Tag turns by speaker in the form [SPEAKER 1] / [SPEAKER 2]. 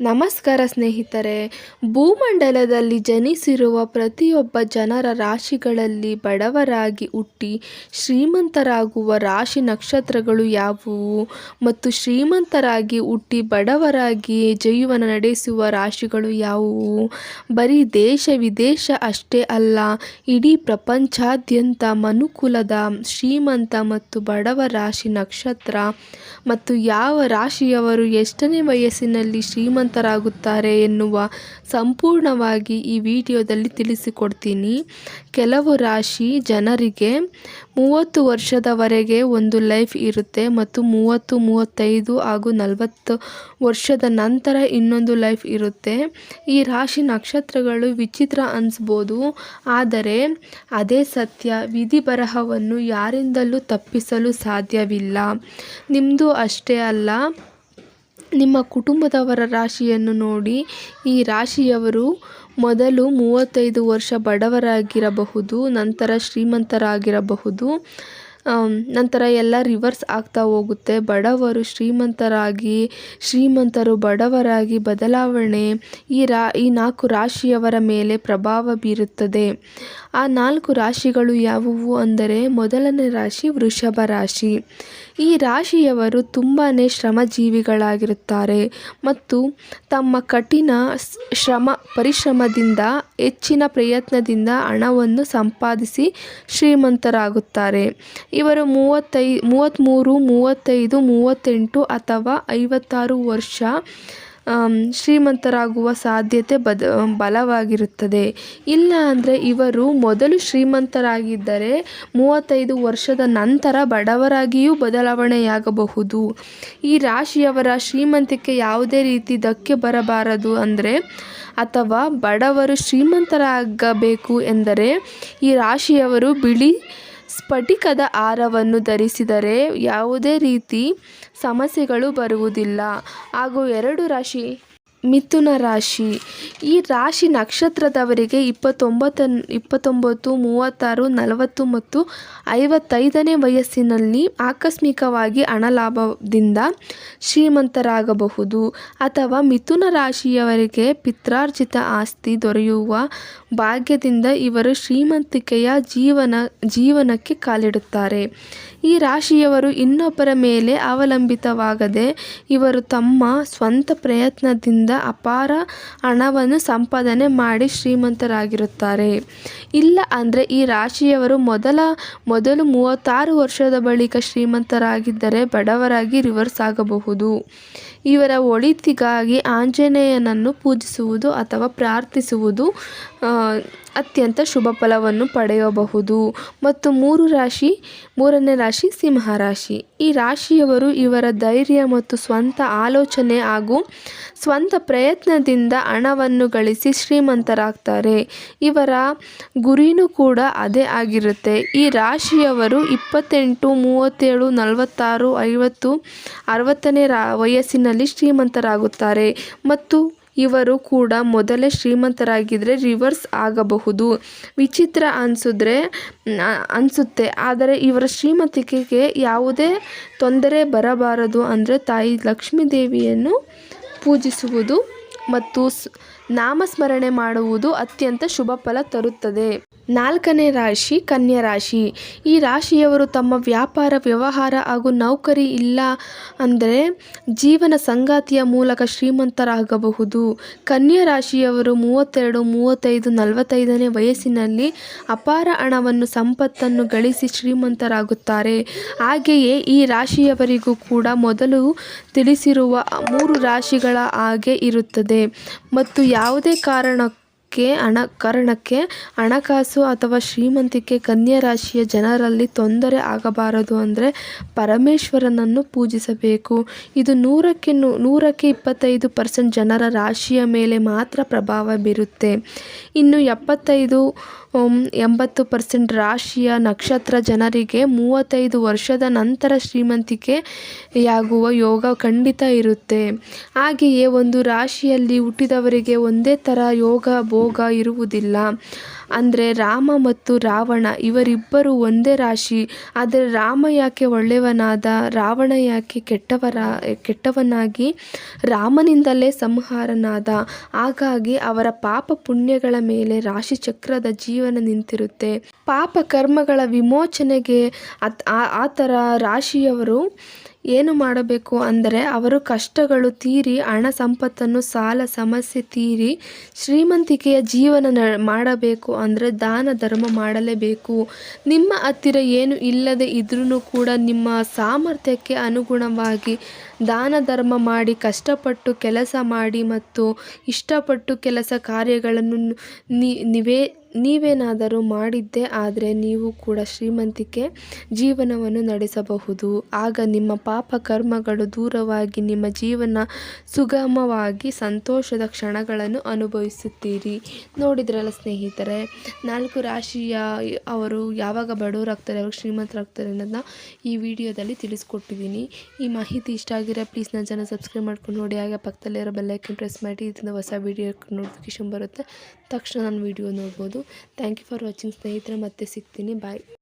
[SPEAKER 1] ನಮಸ್ಕಾರ ಸ್ನೇಹಿತರೆ, ಭೂಮಂಡಲದಲ್ಲಿ ಜನಿಸಿರುವ ಪ್ರತಿಯೊಬ್ಬ ಜನರ ರಾಶಿಗಳಲ್ಲಿ ಬಡವರಾಗಿ ಹುಟ್ಟಿ ಶ್ರೀಮಂತರಾಗುವ ರಾಶಿ ನಕ್ಷತ್ರಗಳು ಯಾವುವು? ಮತ್ತು ಶ್ರೀಮಂತರಾಗಿ ಹುಟ್ಟಿ ಬಡವರಾಗಿ ಜೀವನ ನಡೆಸುವ ರಾಶಿಗಳು ಯಾವುವು? ಬರೀ ದೇಶ ವಿದೇಶ ಅಷ್ಟೇ ಅಲ್ಲ, ಇಡೀ ಪ್ರಪಂಚಾದ್ಯಂತ ಮನುಕುಲದ ಶ್ರೀಮಂತ ಮತ್ತು ಬಡವ ರಾಶಿ ನಕ್ಷತ್ರ. ಮತ್ತು ಯಾವ ರಾಶಿಯವರು ಎಷ್ಟನೇ ವಯಸ್ಸಿನಲ್ಲಿ ಶ್ರೀಮಂತರಾಗುತ್ತಾರೆ ಎನ್ನುವ ಸಂಪೂರ್ಣವಾಗಿ ಈ ವಿಡಿಯೋದಲ್ಲಿ ತಿಳಿಸಿಕೊಡ್ತೀನಿ. ಕೆಲವು ರಾಶಿ ಜನರಿಗೆ ಮೂವತ್ತು ವರ್ಷದವರೆಗೆ ಒಂದು ಲೈಫ್ ಇರುತ್ತೆ ಮತ್ತು ಮೂವತ್ತು, ಮೂವತ್ತೈದು ಹಾಗೂ ನಲವತ್ತು ವರ್ಷದ ನಂತರ ಇನ್ನೊಂದು ಲೈಫ್ ಇರುತ್ತೆ. ಈ ರಾಶಿ ನಕ್ಷತ್ರಗಳು ವಿಚಿತ್ರ ಅನಿಸ್ಬೋದು. ಆದರೆ ಅದೇ ಸತ್ಯ, ವಿಧಿ ಬರಹವನ್ನು ಯಾರಿಂದಲೂ ತಪ್ಪಿಸಲು ಸಾಧ್ಯವಿಲ್ಲ. ನಿಮ್ಮದು ಅಷ್ಟೇ ಅಲ್ಲ. ನಿಮ್ಮ ಕುಟುಂಬದವರ ರಾಶಿಯನ್ನು ನೋಡಿ. ಈ ರಾಶಿಯವರು ಮೊದಲು ಮೂವತ್ತೈದು ವರ್ಷ ಬಡವರಾಗಿರಬಹುದು, ನಂತರ ಶ್ರೀಮಂತರಾಗಿರಬಹುದು. ನಂತರ ಎಲ್ಲ ರಿವರ್ಸ್ ಆಗ್ತಾ ಹೋಗುತ್ತೆ. ಬಡವರು ಶ್ರೀಮಂತರಾಗಿ, ಶ್ರೀಮಂತರು ಬಡವರಾಗಿ ಬದಲಾವಣೆ ಈ ರಾ, ಈ ನಾಲ್ಕು ರಾಶಿಯವರ ಮೇಲೆ ಪ್ರಭಾವ ಬೀರುತ್ತದೆ. ಆ ನಾಲ್ಕು ರಾಶಿಗಳು ಯಾವುವು ಅಂದರೆ ಮೊದಲನೇ ರಾಶಿ ವೃಷಭ ರಾಶಿ. ಈ ರಾಶಿಯವರು ತುಂಬಾ ಶ್ರಮಜೀವಿಗಳಾಗಿರುತ್ತಾರೆ ಮತ್ತು ತಮ್ಮ ಕಠಿಣ ಶ್ರಮ ಪರಿಶ್ರಮದಿಂದ, ಹೆಚ್ಚಿನ ಪ್ರಯತ್ನದಿಂದ ಹಣವನ್ನು ಸಂಪಾದಿಸಿ ಶ್ರೀಮಂತರಾಗುತ್ತಾರೆ. ಇವರು ಮೂವತ್ತೈ ಮೂವತ್ತ್ಮೂರು ಮೂವತ್ತೈದು, ಮೂವತ್ತೆಂಟು ಅಥವಾ ಐವತ್ತಾರು ವರ್ಷ ಶ್ರೀಮಂತರಾಗುವ ಸಾಧ್ಯತೆ ಬದ ಬಲವಾಗಿರುತ್ತದೆ. ಇಲ್ಲ ಅಂದರೆ ಇವರು ಮೊದಲು ಶ್ರೀಮಂತರಾಗಿದ್ದರೆ ಮೂವತ್ತೈದು ವರ್ಷದ ನಂತರ ಬಡವರಾಗಿಯೂ ಬದಲಾವಣೆಯಾಗಬಹುದು. ಈ ರಾಶಿಯವರ ಶ್ರೀಮಂತಿಕೆ ಯಾವುದೇ ರೀತಿ ಧಕ್ಕೆ ಬರಬಾರದು ಅಂದರೆ, ಅಥವಾ ಬಡವರು ಶ್ರೀಮಂತರಾಗಬೇಕು ಎಂದರೆ, ಈ ರಾಶಿಯವರು ಬಿಳಿ ಸ್ಫಟಿಕದ ಹಾರವನ್ನು ಧರಿಸಿದರೆ ಯಾವುದೇ ರೀತಿ ಸಮಸ್ಯೆಗಳು ಬರುವುದಿಲ್ಲ. ಹಾಗೂ ಎರಡು ರಾಶಿ, ಮಿಥುನ ರಾಶಿ. ಈ ರಾಶಿ ನಕ್ಷತ್ರದವರಿಗೆ ಇಪ್ಪತ್ತೊಂಬತ್ತ, ಇಪ್ಪತ್ತೊಂಬತ್ತು, ಮೂವತ್ತಾರು, ನಲವತ್ತು ಮತ್ತು ಐವತ್ತೈದನೇ ವಯಸ್ಸಿನಲ್ಲಿ ಆಕಸ್ಮಿಕವಾಗಿ ಹಣ ಲಾಭದಿಂದ ಶ್ರೀಮಂತರಾಗಬಹುದು. ಅಥವಾ ಮಿಥುನ ರಾಶಿಯವರಿಗೆ ಪಿತ್ರಾರ್ಜಿತ ಆಸ್ತಿ ದೊರೆಯುವ ಭಾಗ್ಯದಿಂದ ಇವರು ಶ್ರೀಮಂತಿಕೆಯ ಜೀವನ, ಜೀವನಕ್ಕೆ ಕಾಲಿಡುತ್ತಾರೆ. ಈ ರಾಶಿಯವರು ಇನ್ನೊಬ್ಬರ ಮೇಲೆ ಅವಲಂಬಿತವಾಗದೆ ಇವರು ತಮ್ಮ ಸ್ವಂತ ಪ್ರಯತ್ನದಿಂದ ಅಪಾರ ಹಣವನ್ನು ಸಂಪಾದನೆ ಮಾಡಿ ಶ್ರೀಮಂತರಾಗಿರುತ್ತಾರೆ. ಇಲ್ಲ ಅಂದರೆ ಈ ರಾಶಿಯವರು ಮೊದಲ, ಮೊದಲು ಮೂವತ್ತಾರು ವರ್ಷದ ಬಳಿಕ ಶ್ರೀಮಂತರಾಗಿದ್ದರೆ ಬಡವರಾಗಿ ರಿವರ್ಸ್ ಆಗಬಹುದು. ಇವರ ಒಳಿತಿಗಾಗಿ ಆಂಜನೇಯನನ್ನು ಪೂಜಿಸುವುದು ಅಥವಾ ಪ್ರಾರ್ಥಿಸುವುದು ಅತ್ಯಂತ ಶುಭ ಫಲವನ್ನು ಪಡೆಯಬಹುದು. ಮತ್ತು ಮೂರು ರಾಶಿ, ಮೂರನೇ ರಾಶಿ ಸಿಂಹ ರಾಶಿ ಈ ರಾಶಿಯವರು ಇವರ ಧೈರ್ಯ ಮತ್ತು ಸ್ವಂತ ಆಲೋಚನೆ ಹಾಗೂ ಸ್ವಂತ ಪ್ರಯತ್ನದಿಂದ ಹಣವನ್ನು ಗಳಿಸಿ ಶ್ರೀಮಂತರಾಗ್ತಾರೆ. ಇವರ ಗುರಿನೂ ಕೂಡ ಅದೇ ಆಗಿರುತ್ತೆ. ಈ ರಾಶಿಯವರು ಇಪ್ಪತ್ತೆಂಟು, ಮೂವತ್ತೇಳು, ನಲವತ್ತಾರು, ಐವತ್ತು, ಅರವತ್ತನೇ ರಾ, ವಯಸ್ಸಿನಲ್ಲಿ ಶ್ರೀಮಂತರಾಗುತ್ತಾರೆ. ಮತ್ತು ಇವರು ಕೂಡ ಮೊದಲೇ ಶ್ರೀಮಂತರಾಗಿದ್ದರೆ ರಿವರ್ಸ್ ಆಗಬಹುದು. ವಿಚಿತ್ರ ಅನಿಸಿದ್ರೆ ಅನಿಸುತ್ತೆ. ಆದರೆ ಇವರ ಶ್ರೀಮಂತಿಕೆಗೆ ಯಾವುದೇ ತೊಂದರೆ ಬರಬಾರದು ಅಂದರೆ ತಾಯಿ ಲಕ್ಷ್ಮೀ ದೇವಿಯನ್ನು ಪೂಜಿಸುವುದು ಮತ್ತು ನಾಮಸ್ಮರಣೆ ಮಾಡುವುದು ಅತ್ಯಂತ ಶುಭ ಫಲ ತರುತ್ತದೆ. ನಾಲ್ಕನೇ ರಾಶಿ ಕನ್ಯಾ ರಾಶಿ. ಈ ರಾಶಿಯವರು ತಮ್ಮ ವ್ಯಾಪಾರ, ವ್ಯವಹಾರ ಹಾಗೂ ನೌಕರಿ ಇಲ್ಲ ಅಂದರೆ ಜೀವನ ಸಂಗಾತಿಯ ಮೂಲಕ ಶ್ರೀಮಂತರಾಗಬಹುದು. ಕನ್ಯಾ ರಾಶಿಯವರು ಮೂವತ್ತೆರಡು, ಮೂವತ್ತೈದು, ನಲವತ್ತೈದನೇ ವಯಸ್ಸಿನಲ್ಲಿ ಅಪಾರ ಹಣವನ್ನು, ಸಂಪತ್ತನ್ನು ಗಳಿಸಿ ಶ್ರೀಮಂತರಾಗುತ್ತಾರೆ. ಹಾಗೆಯೇ ಈ ರಾಶಿಯವರಿಗೂ ಕೂಡ ಮೊದಲು ತಿಳಿಸಿರುವ ಮೂರು ರಾಶಿಗಳ ಹಾಗೆ ಇರುತ್ತದೆ. ಮತ್ತು ಯಾವುದೇ ಕಾರಣಕ್ಕೆ ಹಣ ಕಾರಣಕ್ಕೆ, ಹಣಕಾಸು ಅಥವಾ ಶ್ರೀಮಂತಿಕೆ ಕನ್ಯಾ ರಾಶಿಯ ಜನರಲ್ಲಿ ತೊಂದರೆ ಆಗಬಾರದು ಅಂದರೆ ಪರಮೇಶ್ವರನನ್ನು ಪೂಜಿಸಬೇಕು. ಇದು ನೂರಕ್ಕೆ ನೂರಕ್ಕೆ ಇಪ್ಪತ್ತೈದು ಪರ್ಸೆಂಟ್ ಜನರ ರಾಶಿಯ ಮೇಲೆ ಮಾತ್ರ ಪ್ರಭಾವ ಬೀರುತ್ತೆ. ಇನ್ನು ಎಪ್ಪತ್ತೈದು ಎಂಬತ್ತು ಪರ್ಸೆಂಟ್ ರಾಶಿಯ ನಕ್ಷತ್ರ ಜನರಿಗೆ ಮೂವತ್ತೈದು ವರ್ಷದ ನಂತರ ಶ್ರೀಮಂತಿಕೆಯಾಗುವ ಯೋಗ ಖಂಡಿತ ಇರುತ್ತೆ. ಹಾಗೆಯೇ ಒಂದು ರಾಶಿಯಲ್ಲಿ ಹುಟ್ಟಿದವರಿಗೆ ಒಂದೇ ಥರ ಯೋಗ ಭೋಗ ಇರುವುದಿಲ್ಲ. ಅಂದರೆ ರಾಮ ಮತ್ತು ರಾವಣ ಇವರಿಬ್ಬರು ಒಂದೇ ರಾಶಿ. ಆದರೆ ರಾಮ ಯಾಕೆ ಒಳ್ಳೆಯವನಾದ, ರಾವಣ ಯಾಕೆ ಕೆಟ್ಟವರ, ಕೆಟ್ಟವನಾಗಿ, ರಾಮನಿಂದಲೇ ಸಂಹಾರನಾದ. ಹಾಗಾಗಿ ಅವರ ಪಾಪ ಪುಣ್ಯಗಳ ಮೇಲೆ ರಾಶಿ ಚಕ್ರದ ಜೀವನ ನಿಂತಿರುತ್ತೆ. ಪಾಪ ಕರ್ಮಗಳ ವಿಮೋಚನೆಗೆ ಆ ಥರ ರಾಶಿಯವರು ಏನು ಮಾಡಬೇಕು ಅಂದರೆ ಅವರು ಕಷ್ಟಗಳು ತೀರಿ, ಹಣ ಸಂಪತ್ತನ್ನು ಸಾಲ ಸಮಸ್ಯೆ ತೀರಿ, ಶ್ರೀಮಂತಿಕೆಯ ಜೀವನ ಮಾಡಬೇಕು ಅಂದರೆ ದಾನ ಧರ್ಮ ಮಾಡಲೇಬೇಕು. ನಿಮ್ಮ ಹತ್ತಿರ ಏನು ಇಲ್ಲದೆ ಇದ್ರೂ ಕೂಡ ನಿಮ್ಮ ಸಾಮರ್ಥ್ಯಕ್ಕೆ ಅನುಗುಣವಾಗಿ ದಾನ ಧರ್ಮ ಮಾಡಿ, ಕಷ್ಟಪಟ್ಟು ಕೆಲಸ ಮಾಡಿ ಮತ್ತು ಇಷ್ಟಪಟ್ಟು ಕೆಲಸ ಕಾರ್ಯಗಳನ್ನು ನೀವೇ, ನೀವೇನಾದರೂ ಮಾಡಿದ್ದೆ ಆದರೆ ನೀವು ಕೂಡ ಶ್ರೀಮಂತಿಕೆ ಜೀವನವನ್ನು ನಡೆಸಬಹುದು. ಆಗ ನಿಮ್ಮ ಪಾಪ ಕರ್ಮಗಳು ದೂರವಾಗಿ ನಿಮ್ಮ ಜೀವನ ಸುಗಮವಾಗಿ ಸಂತೋಷದ ಕ್ಷಣಗಳನ್ನು ಅನುಭವಿಸುತ್ತೀರಿ. ನೋಡಿದ್ರಲ್ಲ ಸ್ನೇಹಿತರೆ, ನಾಲ್ಕು ರಾಶಿಯ ಅವರು ಯಾವಾಗ ಬಡವರಾಗ್ತಾರೆ ಯಾವಾಗ ಶ್ರೀಮಂತರಾಗ್ತಾರೆ ಅನ್ನೋದನ್ನ ಈ ವಿಡಿಯೋದಲ್ಲಿ ತಿಳಿಸ್ಕೊಟ್ಟಿದ್ದೀನಿ. ಈ ಮಾಹಿತಿ ಇಷ್ಟ ಆಗಿರೋ ಪ್ಲೀಸ್ ನನ್ನ ಚಾನಲ್ ಸಬ್ಸ್ಕ್ರೈಬ್ ಮಾಡ್ಕೊಂಡು ನೋಡಿ. ಹಾಗೆ ಪಕ್ಕದಲ್ಲಿರೋ ಬೆಲ್ಲೈಕನ್ ಪ್ರೆಸ್ ಮಾಡಿ, ಇದರಿಂದ ಹೊಸ ವೀಡಿಯೋ ನೋಟಿಫಿಕೇಶನ್ ಬರುತ್ತೆ. ತಕ್ಷಣ ನಾನು ವೀಡಿಯೋ ನೋಡ್ಬೋದು. ಥ್ಯಾಂಕ್ ಯು ಫಾರ್ ವಾಚಿಂಗ್ ಸ್ನೇಹಿತರೆ, ಮತ್ತೆ ಸಿಗ್ತೀನಿ. ಬಾಯ್